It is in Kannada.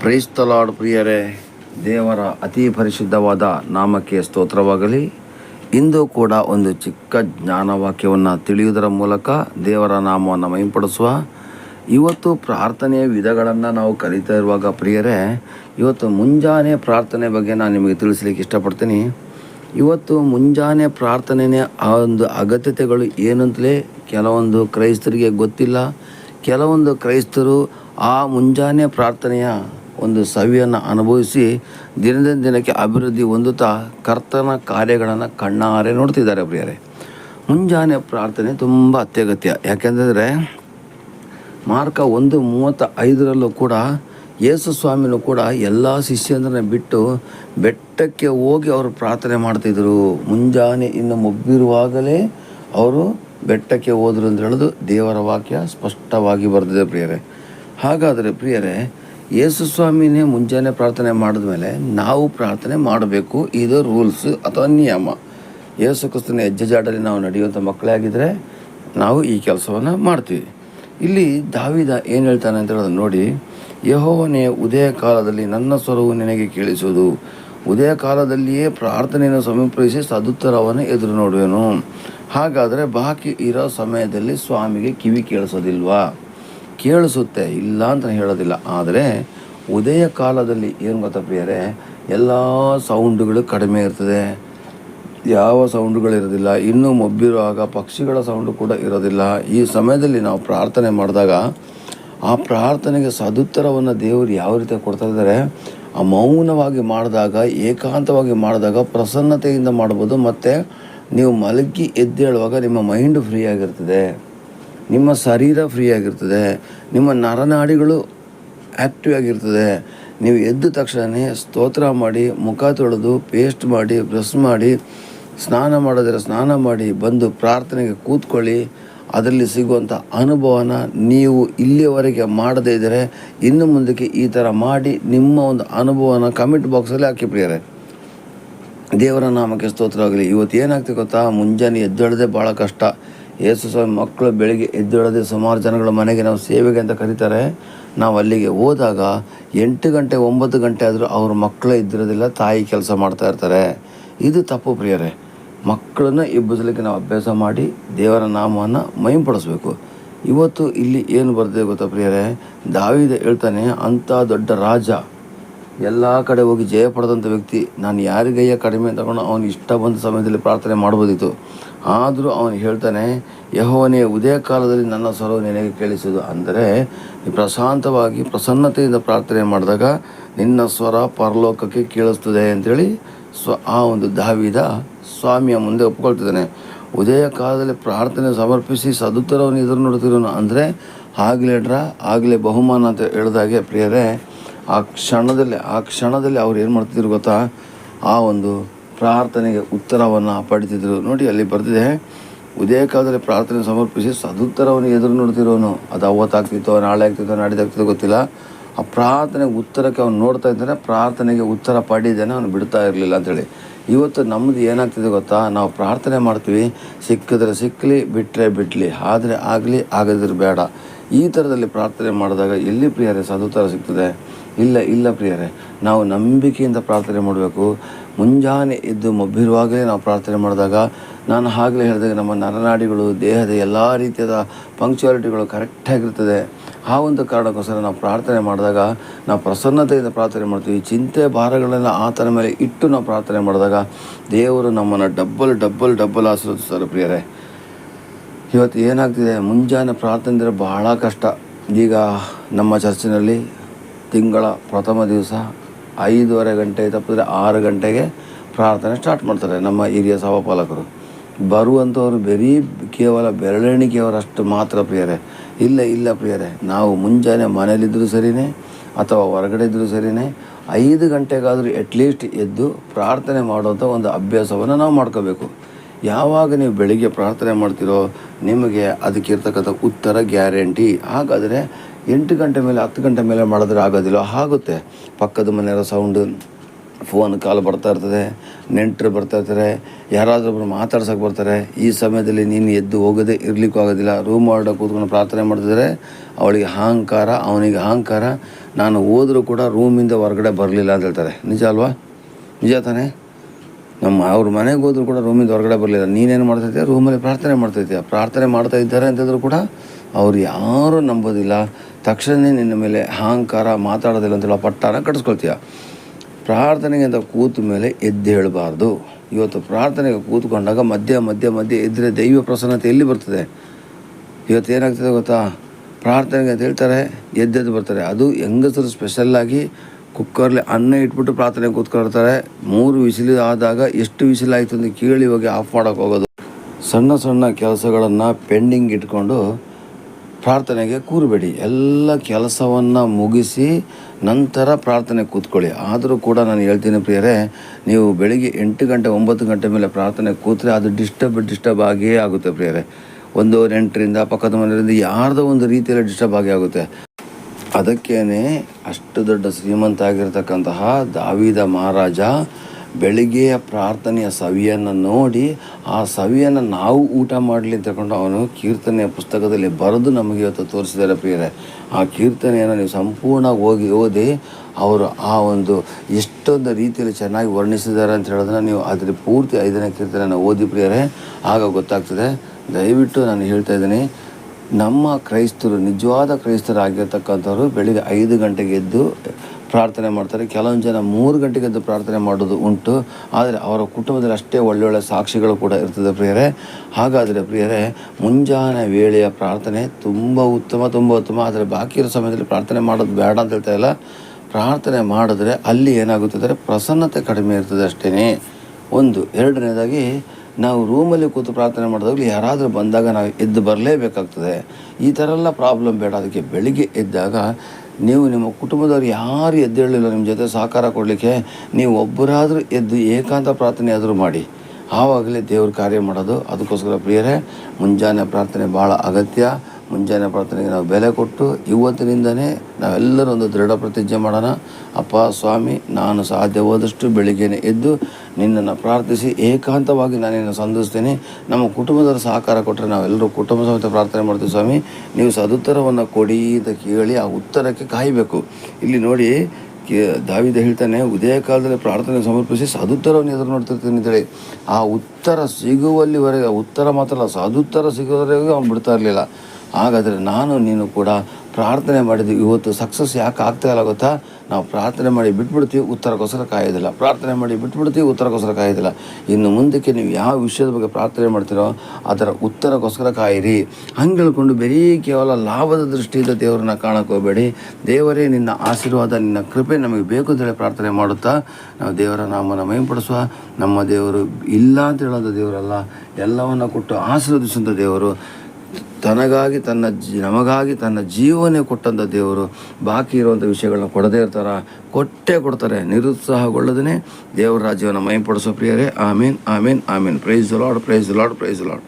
ಕ್ರೈಸ್ತಲಾಡ್ ಪ್ರಿಯರೇ. ದೇವರ ಅತಿ ಪರಿಶುದ್ಧವಾದ ನಾಮಕ್ಕೆ ಸ್ತೋತ್ರವಾಗಲಿ. ಇಂದು ಕೂಡ ಒಂದು ಚಿಕ್ಕ ಜ್ಞಾನವಾಕ್ಯವನ್ನು ತಿಳಿಯುವುದರ ಮೂಲಕ ದೇವರ ನಾಮವನ್ನು ಮೈಂಪಡಿಸುವ ಇವತ್ತು ಪ್ರಾರ್ಥನೆಯ ವಿಧಗಳನ್ನು ನಾವು ಕಲಿತಾ ಇರುವಾಗ ಪ್ರಿಯರೇ, ಇವತ್ತು ಮುಂಜಾನೆ ಪ್ರಾರ್ಥನೆ ಬಗ್ಗೆ ನಾನು ನಿಮಗೆ ತಿಳಿಸ್ಲಿಕ್ಕೆ ಇಷ್ಟಪಡ್ತೀನಿ. ಇವತ್ತು ಮುಂಜಾನೆ ಪ್ರಾರ್ಥನೆಯ ಆ ಒಂದು ಅಗತ್ಯತೆಗಳು ಏನಂತಲೇ ಕೆಲವೊಂದು ಕ್ರೈಸ್ತರಿಗೆ ಗೊತ್ತಿಲ್ಲ. ಕೆಲವೊಂದು ಕ್ರೈಸ್ತರು ಆ ಮುಂಜಾನೆ ಪ್ರಾರ್ಥನೆಯ ಒಂದು ಸವಿಯನ್ನು ಅನುಭವಿಸಿ ದಿನದಿಂದ ದಿನಕ್ಕೆ ಅಭಿವೃದ್ಧಿ ಹೊಂದುತ್ತಾ ಕರ್ತನ ಕಾರ್ಯಗಳನ್ನು ಕಣ್ಣಾರೆ ನೋಡ್ತಿದ್ದಾರೆ ಪ್ರಿಯರೇ. ಮುಂಜಾನೆ ಪ್ರಾರ್ಥನೆ ತುಂಬ ಅತ್ಯಗತ್ಯ. ಯಾಕೆಂದರೆ ಮಾರ್ಕ ಒಂದು ಮೂವತ್ತ ಐದರಲ್ಲೂ ಕೂಡ ಯೇಸು ಸ್ವಾಮಿನೂ ಕೂಡ ಎಲ್ಲ ಶಿಷ್ಯಂದ್ರನ್ನ ಬಿಟ್ಟು ಬೆಟ್ಟಕ್ಕೆ ಹೋಗಿ ಅವರು ಪ್ರಾರ್ಥನೆ ಮಾಡ್ತಿದ್ದರು ಮುಂಜಾನೆ ಇನ್ನು ಮುಬ್ಬಿರುವಾಗಲೇ ಅವರು ಬೆಟ್ಟಕ್ಕೆ ಹೋದ್ರು ಅಂತ ಹೇಳೋದು ದೇವರ ವಾಕ್ಯ ಸ್ಪಷ್ಟವಾಗಿ ಬರೆದಿದೆ ಪ್ರಿಯರೇ. ಹಾಗಾದರೆ ಪ್ರಿಯರೇ ಯೇಸು ಸ್ವಾಮಿನೇ ಮುಂಜಾನೆ ಪ್ರಾರ್ಥನೆ ಮಾಡಿದ್ಮೇಲೆ ನಾವು ಪ್ರಾರ್ಥನೆ ಮಾಡಬೇಕು. ಇದು ರೂಲ್ಸ್ ಅಥವಾ ನಿಯಮ. ಯೇಸು ಕ್ರಿಸ್ತನ ಹೆಜ್ಜೆ ಜಾಡಲ್ಲಿ ನಾವು ನಡೆಯುವಂಥ ಮಕ್ಕಳೇ ನಾವು ಈ ಕೆಲಸವನ್ನು ಮಾಡ್ತೀವಿ. ಇಲ್ಲಿ ದಾವಿದ ಏನು ಹೇಳ್ತಾನೆ ಅಂತ ಹೇಳೋದು ನೋಡಿ, ಯಹೋವನೇ, ಉದಯ ಕಾಲದಲ್ಲಿ ನನ್ನ ಸ್ವರವು ನಿನಗೆ ಕೇಳಿಸುವುದು. ಉದಯ ಕಾಲದಲ್ಲಿಯೇ ಪ್ರಾರ್ಥನೆಯನ್ನು ಸಮೀಪಿಸಿ ಸದುತ್ತರವನ್ನು ಎದುರು ನೋಡುವೆನು. ಹಾಗಾದರೆ ಬಾಕಿ ಇರೋ ಸಮಯದಲ್ಲಿ ಸ್ವಾಮಿಗೆ ಕಿವಿ ಕೇಳಿಸೋದಿಲ್ವಾ? ಕೇಳಿಸುತ್ತೆ, ಇಲ್ಲ ಅಂತ ಹೇಳೋದಿಲ್ಲ. ಆದರೆ ಉದಯ ಕಾಲದಲ್ಲಿ ಏನು ಗೊತ್ತಾ ಪ್ರಿಯರೇ? ಎಲ್ಲ ಸೌಂಡುಗಳು ಕಡಿಮೆ ಇರ್ತದೆ. ಯಾವ ಸೌಂಡುಗಳಿರೋದಿಲ್ಲ ಇನ್ನೂ ಮೊಬ್ಬಿರುವಾಗ ಪಕ್ಷಿಗಳ ಸೌಂಡು ಕೂಡ ಇರೋದಿಲ್ಲ. ಈ ಸಮಯದಲ್ಲಿ ನಾವು ಪ್ರಾರ್ಥನೆ ಮಾಡಿದಾಗ ಆ ಪ್ರಾರ್ಥನೆಗೆ ಸದುತ್ತರವನ್ನು ದೇವರು ಯಾವ ರೀತಿ ಕೊಡ್ತಾ ಇದ್ದಾರೆ? ಆ ಮೌನವಾಗಿ ಮಾಡಿದಾಗ, ಏಕಾಂತವಾಗಿ ಮಾಡಿದಾಗ ಪ್ರಸನ್ನತೆಯಿಂದ ಮಾಡ್ಬೋದು ಮತ್ತು ನೀವು ಮಲಗಿ ಎದ್ದೇಳುವಾಗ ನಿಮ್ಮ ಮೈಂಡ್ ಫ್ರೀ ಆಗಿರ್ತದೆ. ನಿಮ್ಮ ಶರೀರ ಫ್ರೀ ಆಗಿರ್ತದೆ ನಿಮ್ಮ ನರನಾಡಿಗಳು ಆ್ಯಕ್ಟಿವ್ ಆಗಿರ್ತದೆ. ನೀವು ಎದ್ದ ತಕ್ಷಣ ಸ್ತೋತ್ರ ಮಾಡಿ, ಮುಖ ತೊಳೆದು ಪೇಸ್ಟ್ ಮಾಡಿ ಬ್ರಷ್ ಮಾಡಿ, ಸ್ನಾನ ಮಾಡಿದ್ರೆ ಸ್ನಾನ ಮಾಡಿ, ಬಂದು ಪ್ರಾರ್ಥನೆಗೆ ಕೂತ್ಕೊಳ್ಳಿ. ಅದರಲ್ಲಿ ಸಿಗುವಂಥ ಅನುಭವನ ನೀವು ಇಲ್ಲಿಯವರೆಗೆ ಮಾಡದೇ ಇದ್ದರೆ ಇನ್ನು ಮುಂದಕ್ಕೆ ಈ ಥರ ಮಾಡಿ ನಿಮ್ಮ ಒಂದು ಅನುಭವನ ಕಮೆಂಟ್ ಬಾಕ್ಸಲ್ಲಿ ಹಾಕಿ ಪ್ರಿಯರೇ. ದೇವರ ನಾಮಕ್ಕೆ ಸ್ತೋತ್ರ ಆಗಲಿ ಇವತ್ತು ಏನಾಗ್ತದೆ ಗೊತ್ತಾ? ಮುಂಜಾನೆ ಎದ್ದೇಳದೆ ಭಾಳ ಕಷ್ಟ. ಯೇಸು ಸ್ವಾಮಿ ಮಕ್ಕಳು ಬೆಳಿಗ್ಗೆ ಎದ್ದೇಳದೆ ಸುಮಾರು ಜನಗಳ ಮನೆಗೆ ನಾವು ಸೇವೆಗೆ ಅಂತ ಕರೀತಾರೆ. ನಾವು ಅಲ್ಲಿಗೆ ಹೋದಾಗ ಎಂಟು ಗಂಟೆ, ಒಂಬತ್ತು ಗಂಟೆ ಆದರೂ ಅವ್ರ ಮಕ್ಕಳು ಇದ್ದಿರೋದಿಲ್ಲ, ತಾಯಿ ಕೆಲಸ ಮಾಡ್ತಾ ಇರ್ತಾರೆ. ಇದು ತಪ್ಪು ಪ್ರಿಯರೇ. ಮಕ್ಕಳನ್ನ ಎಬ್ಬಿಸಲಿಕ್ಕೆ ನಾವು ಅಭ್ಯಾಸ ಮಾಡಿ ದೇವರ ನಾಮವನ್ನು ಮೈಂಪಡಿಸ್ಬೇಕು ಇವತ್ತು ಇಲ್ಲಿ ಏನು ಬರ್ತದೆ ಗೊತ್ತಾ ಪ್ರಿಯರೇ? ದಾವಿದ ಹೇಳ್ತಾನೆ, ಅಂಥ ದೊಡ್ಡ ರಾಜ, ಎಲ್ಲ ಕಡೆ ಹೋಗಿ ಜಯ ಪಡೆದಂಥ ವ್ಯಕ್ತಿ, ನಾನು ಯಾರಿಗಯ್ಯ ಕಡಿಮೆ ತಗೊಂಡು ಅವನು ಇಷ್ಟ ಬಂದ ಸಮಯದಲ್ಲಿ ಪ್ರಾರ್ಥನೆ ಮಾಡ್ಬೋದಿತ್ತು. ಆದರೂ ಅವನು ಹೇಳ್ತಾನೆ, ಯಹೋವನೇ, ಉದಯ ಕಾಲದಲ್ಲಿ ನನ್ನ ಸ್ವರವು ನಿನಗೆ ಕೇಳಿಸೋದು ಅಂದರೆ ಪ್ರಶಾಂತವಾಗಿ ಪ್ರಸನ್ನತೆಯಿಂದ ಪ್ರಾರ್ಥನೆ ಮಾಡಿದಾಗ ನಿನ್ನ ಸ್ವರ ಪರಲೋಕಕ್ಕೆ ಕೇಳಿಸ್ತದೆ ಅಂತೇಳಿ ಸ್ವ, ಆ ಒಂದು ದಾವಿದ ಸ್ವಾಮಿಯ ಮುಂದೆ ಒಪ್ಕೊಳ್ತಿದ್ದಾನೆ. ಉದಯ ಕಾಲದಲ್ಲಿ ಪ್ರಾರ್ಥನೆ ಸಮರ್ಪಿಸಿ ಸದುತ್ತರವನ್ನು ಎದುರು ನೋಡ್ತಿರೋನು ಅಂದರೆ, ಆಗಲೇ ಡ್ರ, ಆಗಲೇ ಬಹುಮಾನ ಅಂತ ಹೇಳಿದಾಗೆ ಪ್ರಿಯರೇ, ಆ ಕ್ಷಣದಲ್ಲಿ ಆ ಕ್ಷಣದಲ್ಲಿ ಅವ್ರು ಏನು ಮಾಡ್ತಿದ್ರು ಗೊತ್ತಾ? ಆ ಒಂದು ಪ್ರಾರ್ಥನೆಗೆ ಉತ್ತರವನ್ನು ಪಡಿತಿದ್ರು ನೋಡಿ, ಅಲ್ಲಿ ಬರ್ತಿದೆ ಉದಯ ಕಾಲದಲ್ಲಿ ಪ್ರಾರ್ಥನೆ ಸಮರ್ಪಿಸಿ ಸದುತ್ತರವನ್ನು ಎದುರು ನೋಡ್ತಿರೋನು ಅದು ಅವತ್ತಾಗ್ತಿತ್ತೋ, ನಾಳೆ ಆಗ್ತಿತ್ತೋ ನಾಡಿದಾಗ್ತಿತ್ತೋ ಗೊತ್ತಿಲ್ಲ. ಆ ಪ್ರಾರ್ಥನೆ ಉತ್ತರಕ್ಕೆ ಅವ್ನು ನೋಡ್ತಾ ಇದ್ದಾನೆ, ಪ್ರಾರ್ಥನೆಗೆ ಉತ್ತರ ಪಡಿದ್ದಾನೆ ಅವನು ಬಿಡ್ತಾ ಇರಲಿಲ್ಲ ಅಂತೇಳಿ. ಇವತ್ತು ನಮ್ಮದು ಏನಾಗ್ತಿದೆ ಗೊತ್ತಾ? ನಾವು ಪ್ರಾರ್ಥನೆ ಮಾಡ್ತೀವಿ, ಸಿಕ್ಕಿದ್ರೆ ಸಿಕ್ಕಲಿ ಬಿಟ್ಟರೆ ಬಿಡಲಿ ಆದರೆ ಆಗಲಿ, ಆಗದಿದ್ರೆ ಬೇಡ. ಈ ಥರದಲ್ಲಿ ಪ್ರಾರ್ಥನೆ ಮಾಡಿದಾಗ ಎಲ್ಲಿ ಪ್ರಿಯರೇ ಸದುತ್ತರ ಸಿಗ್ತದೆ? ಇಲ್ಲ ಇಲ್ಲ ಪ್ರಿಯರೇ, ನಾವು ನಂಬಿಕೆಯಿಂದ ಪ್ರಾರ್ಥನೆ ಮಾಡಬೇಕು. ಮುಂಜಾನೆ ಎದ್ದು ಮೊಬ್ಬಿರುವಾಗಲೇ ನಾವು ಪ್ರಾರ್ಥನೆ ಮಾಡಿದಾಗ, ನಾನು ಆಗಲೇ ಹೇಳಿದಾಗ ನಮ್ಮ ನರನಾಡಿಗಳು, ದೇಹದ ಎಲ್ಲ ರೀತಿಯಾದ ಪಂಕ್ಚುಯಾಲಿಟಿಗಳು ಕರೆಕ್ಟಾಗಿರ್ತದೆ ಆ ಒಂದು ಕಾರಣಕ್ಕೋಸ್ಕರ ನಾವು ಪ್ರಾರ್ಥನೆ ಮಾಡಿದಾಗ, ನಾವು ಪ್ರಸನ್ನತೆಯಿಂದ ಪ್ರಾರ್ಥನೆ ಮಾಡ್ತೀವಿ. ಚಿಂತೆ ಭಾರಗಳನ್ನು ಆತನ ಮೇಲೆ ಇಟ್ಟು ನಾವು ಪ್ರಾರ್ಥನೆ ಮಾಡಿದಾಗ, ದೇವರು ನಮ್ಮನ್ನು ಡಬ್ಬಲ್ ಡಬ್ಬಲ್ ಡಬ್ಬಲ್ ಆಶೀರ್ವದಿಸ್ತಾರೆ ಪ್ರಿಯರೇ. ಇವತ್ತು ಏನಾಗ್ತಿದೆ? ಮುಂಜಾನೆ ಪ್ರಾರ್ಥನೆ ಬಹಳ ಕಷ್ಟ. ಈಗ ನಮ್ಮ ಚರ್ಚಿನಲ್ಲಿ ತಿಂಗಳ ಪ್ರಥಮ ದಿವಸ ಐದೂವರೆ ಗಂಟೆ ತಪ್ಪಿದ್ರೆ ಆರು ಗಂಟೆಗೆ ಪ್ರಾರ್ಥನೆ ಸ್ಟಾರ್ಟ್ ಮಾಡ್ತಾರೆ ನಮ್ಮ ಹಿರಿಯ ಸಭಾಪಾಲಕರು. ಬರುವಂಥವ್ರು ಬರೀ ಕೇವಲ ಬೆರಳೆಣಿಕೆಯವರಷ್ಟು ಮಾತ್ರ ಪ್ರಿಯರೇ. ಇಲ್ಲ ಇಲ್ಲ ಪ್ರಿಯರೇ, ನಾವು ಮುಂಜಾನೆ ಮನೇಲಿದ್ದರೂ ಸರಿಯೇ ಅಥವಾ ಹೊರಗಡೆ ಇದ್ದರೂ ಸರಿಯೇ ಐದು ಗಂಟೆಗಾದರೂ ಅಟ್ಲೀಸ್ಟ್ ಎದ್ದು ಪ್ರಾರ್ಥನೆ ಮಾಡುವಂಥ ಒಂದು ಅಭ್ಯಾಸವನ್ನು ನಾವು ಮಾಡ್ಕೋಬೇಕು. ಯಾವಾಗ ನೀವು ಬೆಳಿಗ್ಗೆ ಪ್ರಾರ್ಥನೆ ಮಾಡ್ತೀರೋ ನಿಮಗೆ ಅದಕ್ಕಿರ್ತಕ್ಕಂಥ ಉತ್ತರ ಗ್ಯಾರಂಟಿ. ಹಾಗಾದರೆ ಎಂಟು ಗಂಟೆ ಮೇಲೆ, ಹತ್ತು ಗಂಟೆ ಮೇಲೆ ಮಾಡಿದ್ರೆ ಆಗೋದಿಲ್ಲ, ಆಗುತ್ತೆ. ಪಕ್ಕದ ಮನೆಯವರ ಸೌಂಡು ಫೋನ್ ಕಾಲ್ ಬರ್ತಾ ಇರ್ತದೆ, ನೆಂಟರು ಬರ್ತಾ ಇರ್ತಾರೆ, ಯಾರಾದರೂ ಮಾತಾಡ್ಸೋಕೆ ಬರ್ತಾರೆ. ಈ ಸಮಯದಲ್ಲಿ ನೀನು ಎದ್ದು ಹೋಗೋದೇ ಇರಲಿಕ್ಕೂ ಆಗೋದಿಲ್ಲ. ರೂಮ್ ಹೊರಡ ಕೂತ್ಕೊಂಡು ಪ್ರಾರ್ಥನೆ ಮಾಡ್ತಿದ್ರೆ ಅವಳಿಗೆ ಅಹಂಕಾರ, ಅವನಿಗೆ ಅಹಂಕಾರ. ನಾನು ಹೋದರೂ ಕೂಡ ರೂಮಿಂದ ಹೊರಗಡೆ ಬರಲಿಲ್ಲ ಅಂತ ಹೇಳ್ತಾರೆ. ನಿಜ ಅಲ್ವಾ? ನಿಜ ತಾನೇ? ನಮ್ಮ ಅವ್ರ ಮನೆಗೆ ಹೋದ್ರು ಕೂಡ ರೂಮಿಂದ ಹೊರಗಡೆ ಬರಲಿಲ್ಲ. ನೀನೇನು ಮಾಡ್ತೈತೆ ರೂಮಲ್ಲಿ ಪ್ರಾರ್ಥನೆ ಮಾಡ್ತೈತೆ ಪ್ರಾರ್ಥನೆ ಮಾಡ್ತಾ ಇದ್ದಾರೆ ಅಂತಂದ್ರು ಕೂಡ ಅವ್ರು ಯಾರೂ ನಂಬೋದಿಲ್ಲ. ತಕ್ಷಣವೇ ನಿನ್ನ ಮೇಲೆ ಅಹಂಕಾರ ಮಾತಾಡೋದಿಲ್ಲ ಅಂತೇಳಿ ಪಟ್ಟಾನ ಕಟ್ಟಿಸ್ಕೊಳ್ತೀಯ ಪ್ರಾರ್ಥನೆಗೆ ಅಂತ ಕೂತ ಮೇಲೆ ಎದ್ದು ಹೇಳಬಾರ್ದು. ಇವತ್ತು ಪ್ರಾರ್ಥನೆಗೆ ಕೂತ್ಕೊಂಡಾಗ ಮಧ್ಯ ಮಧ್ಯ, ಮಧ್ಯೆ ಇದ್ದರೆ ದೈವ ಪ್ರಸನ್ನತೆ ಎಲ್ಲಿ ಬರ್ತದೆ? ಇವತ್ತು ಏನಾಗ್ತದೆ ಗೊತ್ತಾ? ಪ್ರಾರ್ಥನೆಗೆ ಅಂತ ಹೇಳ್ತಾರೆ, ಎದ್ದೆದ್ದು ಬರ್ತಾರೆ. ಅದು ಹೆಂಗಸರು ಸ್ಪೆಷಲ್ಲಾಗಿ ಕುಕ್ಕರ್ಲಿ ಅನ್ನ ಇಟ್ಬಿಟ್ಟು ಪ್ರಾರ್ಥನೆ ಕೂತ್ಕೊಳ್ತಾರೆ. ಮೂರು ವಿಸಿಲು ಆದಾಗ ಎಷ್ಟು ವಿಸಿಲ್ ಆಯಿತು ಅಂತ ಕೇಳಿ ಹೋಗಿ ಆಫ್ ಮಾಡೋಕೆ ಹೋಗೋದು. ಸಣ್ಣ ಸಣ್ಣ ಕೆಲಸಗಳನ್ನು ಪೆಂಡಿಂಗ್ ಇಟ್ಕೊಂಡು ಪ್ರಾರ್ಥನೆಗೆ ಕೂರಬೇಡಿ. ಎಲ್ಲ ಕೆಲಸವನ್ನು ಮುಗಿಸಿ ನಂತರ ಪ್ರಾರ್ಥನೆ ಕೂತ್ಕೊಳ್ಳಿ. ಆದರೂ ಕೂಡ ನಾನು ಹೇಳ್ತೀನಿ ಪ್ರಿಯರೇ, ನೀವು ಬೆಳಿಗ್ಗೆ ಎಂಟು ಗಂಟೆ ಒಂಬತ್ತು ಗಂಟೆ ಮೇಲೆ ಪ್ರಾರ್ಥನೆ ಕೂತ್ರೆ ಅದು ಡಿಸ್ಟರ್ಬ್ ಡಿಸ್ಟರ್ಬ್ ಆಗಿಯೇ ಆಗುತ್ತೆ ಪ್ರಿಯರೇ. ಒಂದು ಎಂಟರಿಂದ ಪಕ್ಕದ ಮನೆಯಿಂದ ಯಾರ್ದೋ ಒಂದು ರೀತಿಯಲ್ಲಿ ಡಿಸ್ಟರ್ಬ್ ಆಗೇ ಆಗುತ್ತೆ. ಅದಕ್ಕೇನೆ ಅಷ್ಟು ದೊಡ್ಡ ಶ್ರೀಮಂತ ಆಗಿರ್ತಕ್ಕಂತಹ ದಾವಿದ ಮಹಾರಾಜ ಬೆಳಿಗ್ಗೆಯ ಪ್ರಾರ್ಥನೆಯ ಸವಿಯನ್ನು ನೋಡಿ, ಆ ಸವಿಯನ್ನು ನಾವು ಊಟ ಮಾಡಲಿ ತಗೊಂಡು ಅವನು ಕೀರ್ತನೆಯ ಪುಸ್ತಕದಲ್ಲಿ ಬರೆದು ನಮಗೆ ಇವತ್ತು ತೋರಿಸಿದ್ದಾರೆ ಪ್ರಿಯರೇ. ಆ ಕೀರ್ತನೆಯನ್ನು ನೀವು ಸಂಪೂರ್ಣ ಹೋಗಿ ಓದಿ ಅವರು ಆ ಒಂದು ಎಷ್ಟೊಂದು ರೀತಿಯಲ್ಲಿ ಚೆನ್ನಾಗಿ ವರ್ಣಿಸಿದ್ದಾರೆ ಅಂತ ಹೇಳಿದ್ರೆ ನೀವು ಅದ್ರ ಪೂರ್ತಿ ಐದನೇ ಕೀರ್ತನೆಯನ್ನು ಓದಿ ಪ್ರಿಯರೇ. ಆಗ ಗೊತ್ತಾಗ್ತದೆ. ದಯವಿಟ್ಟು ನಾನು ಹೇಳ್ತಾ ಇದ್ದೀನಿ ನಮ್ಮ ಕ್ರೈಸ್ತರು, ನಿಜವಾದ ಕ್ರೈಸ್ತರಾಗಿರ್ತಕ್ಕಂಥವ್ರು ಬೆಳಿಗ್ಗೆ ಐದು ಗಂಟೆಗೆ ಎದ್ದು ಪ್ರಾರ್ಥನೆ ಮಾಡ್ತಾರೆ. ಕೆಲವೊಂದು ಜನ ಮೂರು ಗಂಟೆಗೆ ಎದ್ದು ಪ್ರಾರ್ಥನೆ ಮಾಡೋದು ಉಂಟು. ಆದರೆ ಅವರ ಕುಟುಂಬದಲ್ಲಿ ಅಷ್ಟೇ ಒಳ್ಳೊಳ್ಳೆ ಸಾಕ್ಷಿಗಳು ಕೂಡ ಇರ್ತದೆ ಪ್ರಿಯರೇ. ಹಾಗಾದರೆ ಪ್ರಿಯರೇ, ಮುಂಜಾನೆ ವೇಳೆಯ ಪ್ರಾರ್ಥನೆ ತುಂಬ ಉತ್ತಮ ತುಂಬ ಉತ್ತಮ. ಆದರೆ ಬಾಕಿ ಇರೋ ಸಮಯದಲ್ಲಿ ಪ್ರಾರ್ಥನೆ ಮಾಡೋದು ಬೇಡ ಅಂತ ಹೇಳ್ತಾ ಇಲ್ಲ. ಪ್ರಾರ್ಥನೆ ಮಾಡಿದ್ರೆ ಅಲ್ಲಿ ಏನಾಗುತ್ತದೆ? ಪ್ರಸನ್ನತೆ ಕಡಿಮೆ ಇರ್ತದೆ ಅಷ್ಟೇ ಒಂದು, ಎರಡನೇದಾಗಿ ನಾವು ರೂಮಲ್ಲಿ ಕೂತು ಪ್ರಾರ್ಥನೆ ಮಾಡಿದಾಗಲೂ ಯಾರಾದರೂ ಬಂದಾಗ ನಾವು ಎದ್ದು ಬರಲೇಬೇಕಾಗ್ತದೆ. ಈ ಥರ ಎಲ್ಲ ಪ್ರಾಬ್ಲಮ್ ಬೇಡ. ಅದಕ್ಕೆ ಬೆಳಿಗ್ಗೆ ಎದ್ದಾಗ ನೀವು ನಿಮ್ಮ ಕುಟುಂಬದವರು ಯಾರು ಎದ್ದೇಳಲಿಲ್ಲ ನಿಮ್ಮ ಜೊತೆ ಸಹಕಾರ ಕೊಡಲಿಕ್ಕೆ ನೀವು ಒಬ್ಬರಾದರೂ ಎದ್ದು ಏಕಾಂತ ಪ್ರಾರ್ಥನೆ ಆದರೂ ಮಾಡಿ. ಆವಾಗಲೇ ದೇವ್ರ ಕಾರ್ಯ ಮಾಡೋದು. ಅದಕ್ಕೋಸ್ಕರ ಪ್ರಿಯರೇ, ಮುಂಜಾನೆ ಪ್ರಾರ್ಥನೆ ಭಾಳ ಅಗತ್ಯ. ಮುಂಜಾನೆ ಪ್ರಾರ್ಥನೆಗೆ ನಾವು ಬೆಲೆ ಕೊಟ್ಟು ಇವತ್ತಿನಿಂದನೇ ನಾವೆಲ್ಲರೂ ಒಂದು ದೃಢ ಪ್ರತಿಜ್ಞೆ ಮಾಡೋಣ. ಅಪ್ಪ, ಸ್ವಾಮಿ, ನಾನು ಸಾಧ್ಯವಾದಷ್ಟು ಬೆಳಿಗ್ಗೆನೆ ಎದ್ದು ನಿನ್ನನ್ನು ಪ್ರಾರ್ಥಿಸಿ ಏಕಾಂತವಾಗಿ ನಾನು ಸಂಧಿಸ್ತೇನೆ ನಮ್ಮ ಕುಟುಂಬದವರ ಸಹಕಾರ ಕೊಟ್ಟರೆ ನಾವೆಲ್ಲರೂ ಕುಟುಂಬ ಸಮೇತ ಪ್ರಾರ್ಥನೆ ಮಾಡ್ತೀವಿ ಸ್ವಾಮಿ. ನೀವು ಸದುತ್ತರವನ್ನು ಕೊಡಿ ಅಂತ ಕೇಳಿ ಆ ಉತ್ತರಕ್ಕೆ ಕಾಯಬೇಕು. ಇಲ್ಲಿ ನೋಡಿ ದಾವಿದ ಹೇಳ್ತಾನೆ, ಉದಯ ಕಾಲದಲ್ಲಿ ಪ್ರಾರ್ಥನೆ ಸಮರ್ಪಿಸಿ ಸದುತ್ತರವನ್ನು ಎದುರು ನೋಡ್ತಿರ್ತೀನಿ ಅಂತೇಳಿ. ಆ ಉತ್ತರ ಸಿಗುವಲ್ಲಿವರೆಗೆ ಉತ್ತರ ಮಾತ್ರ ಅಲ್ಲ, ಸದುತ್ತರ ಸಿಗೋವರೆಗೂ ಅವ್ನು ಬಿಡ್ತಾ ಇರಲಿಲ್ಲ. ಹಾಗಾದರೆ ನಾನು, ನೀನು ಕೂಡ ಪ್ರಾರ್ಥನೆ ಮಾಡಿದ್ವಿ. ಇವತ್ತು ಸಕ್ಸಸ್ ಯಾಕೆ ಆಗ್ತಾ ಇಲ್ಲ ಗೊತ್ತಾ? ನಾವು ಪ್ರಾರ್ಥನೆ ಮಾಡಿ ಬಿಟ್ಬಿಡ್ತೀವಿ, ಉತ್ತರಕ್ಕೋಸ್ಕರ ಕಾಯೋದಿಲ್ಲ. ಪ್ರಾರ್ಥನೆ ಮಾಡಿ ಬಿಟ್ಬಿಡ್ತೀವಿ, ಉತ್ತರಕ್ಕೋಸ್ಕರ ಕಾಯೋದಿಲ್ಲ. ಇನ್ನು ಮುಂದಕ್ಕೆ ನೀವು ಯಾವ ವಿಷಯದ ಬಗ್ಗೆ ಪ್ರಾರ್ಥನೆ ಮಾಡ್ತೀರೋ, ಅದರ ಉತ್ತರಕ್ಕೋಸ್ಕರ ಕಾಯಿರಿ. ಹಂಗೆ ಹೇಳ್ಕೊಂಡು ಬರೀ ಕೇವಲ ಲಾಭದ ದೃಷ್ಟಿಯಿಂದ ದೇವರನ್ನ ಕಾಣಕ್ಕೆ ಹೋಗಬೇಡಿ ದೇವರೇ, ನಿನ್ನ ಆಶೀರ್ವಾದ, ನಿನ್ನ ಕೃಪೆ ನಮಗೆ ಬೇಕು ಅಂತೇಳಿ ಪ್ರಾರ್ಥನೆ ಮಾಡುತ್ತಾ, ನಾವು ದೇವರ ನಾಮನ ಮೈಂಪಡಿಸುವ ನಮ್ಮ ದೇವರು ಇಲ್ಲ ಅಂತ ಹೇಳೋದು ದೇವರಲ್ಲ, ಎಲ್ಲವನ್ನು ಕೊಟ್ಟು ಆಶೀರ್ವದಿಸುವಂಥ ದೇವರು. ತನಗಾಗಿ ತನ್ನ ನಮಗಾಗಿ ತನ್ನ ಜೀವನೇ ಕೊಟ್ಟಂಥ ದೇವರು ಬಾಕಿ ಇರುವಂಥ ವಿಷಯಗಳನ್ನ ಕೊಡದೇ ಇರ್ತಾರ. ಕೊಟ್ಟೇ ಕೊಡ್ತಾರೆ. ನಿರುತ್ಸಾಹಗೊಳ್ಳದೇ ದೇವರ ರಾಜ್ಯವನ್ನು ಮೈಂಪಡಿಸೋ ಪ್ರಿಯರೇ. Amen amen amen. Praise Lord praise Lord praise Lord